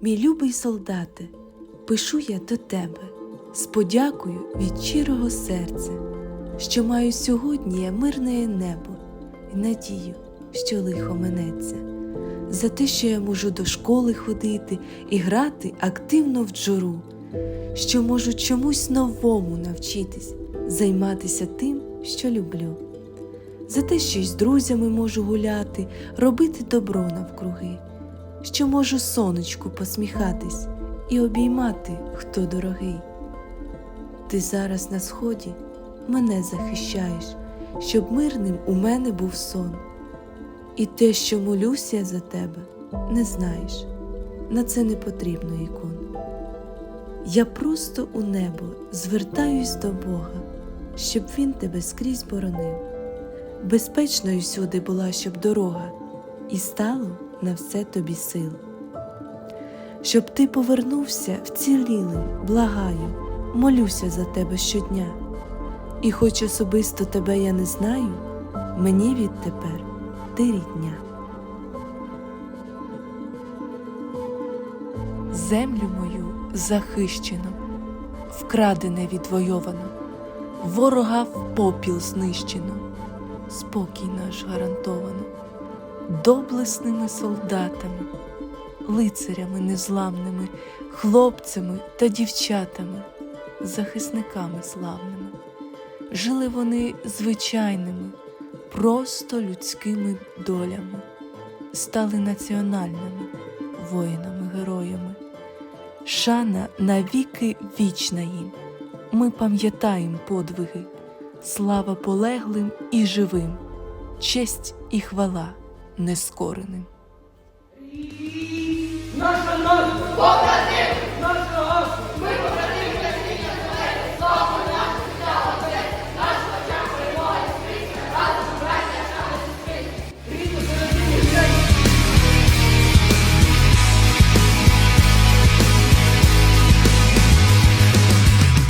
Мій любий солдате, пишу я до тебе з подякою від щирого серця, що маю сьогодні я мирне небо і надію, що лихо минеться, за те, що я можу до школи ходити і грати активно в джуру, що можу чомусь новому навчитись, займатися тим, що люблю. За те, що й з друзями можу гуляти, робити добро навкруги, що можу сонечку посміхатись і обіймати, хто дорогий. Ти зараз на сході мене захищаєш, щоб мирним у мене був сон. І те, що молюся за тебе, не знаєш, на це не потрібно ікон. Я просто у небо звертаюсь до Бога, щоб Він тебе скрізь боронив. Безпечною всюди була, щоб дорога, і стало на все тобі сил. Щоб ти повернувся вцілілим, благаю, молюся за тебе щодня. І хоч особисто тебе я не знаю, мені відтепер ти рідня. Землю мою захищено, вкрадене відвойовано, ворога в попіл знищено, спокій наш гарантовано, доблесними солдатами, лицарями незламними, хлопцями та дівчатами, захисниками славними. Жили вони звичайними, просто людськими долями, стали національними воїнами-героями. Шана навіки вічна їм. Ми пам'ятаємо подвиги, слава полеглим і живим, честь і хвала нескореним. Наша нація! Побратим! Наша нація! Ми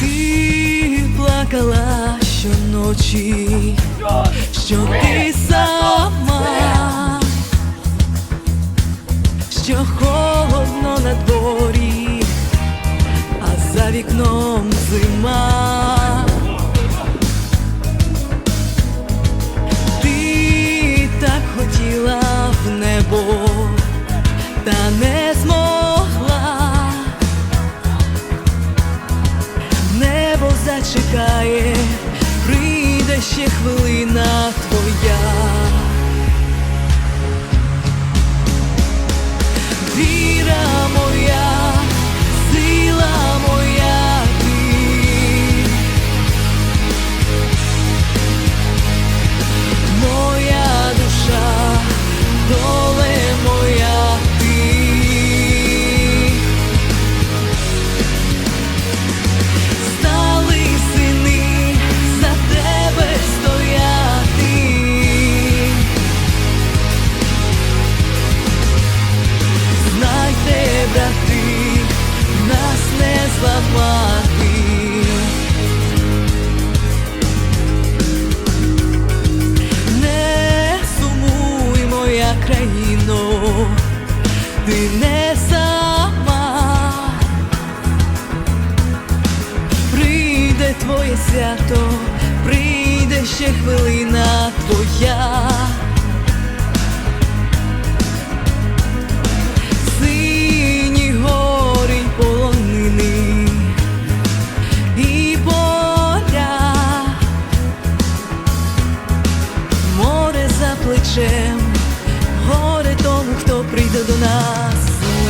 Ти плакала щоночі, що ти сама, що холодно на дворі, а за вікном зима. Ти так хотіла в небо, та не змогла. Небо зачекає, прийде ще хвилина твоя. Віра моя, Твоє свято, прийде ще хвилина твоя. Сині гори полонини і поля, море за плечем, горе тому, хто прийде до нас з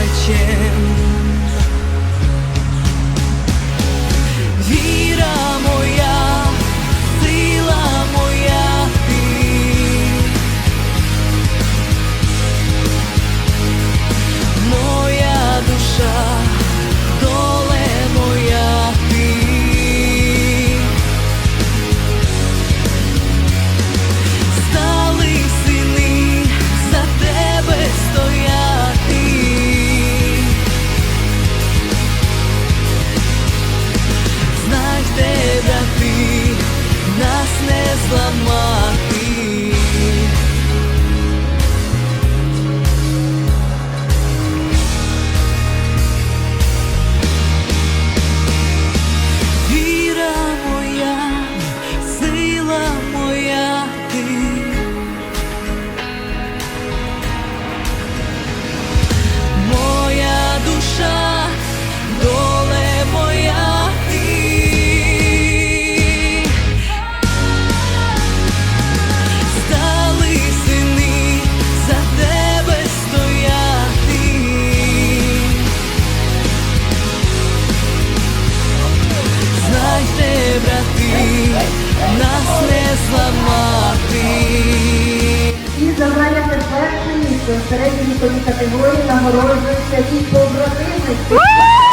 Серед вікові категорії нагороджуються і побратими.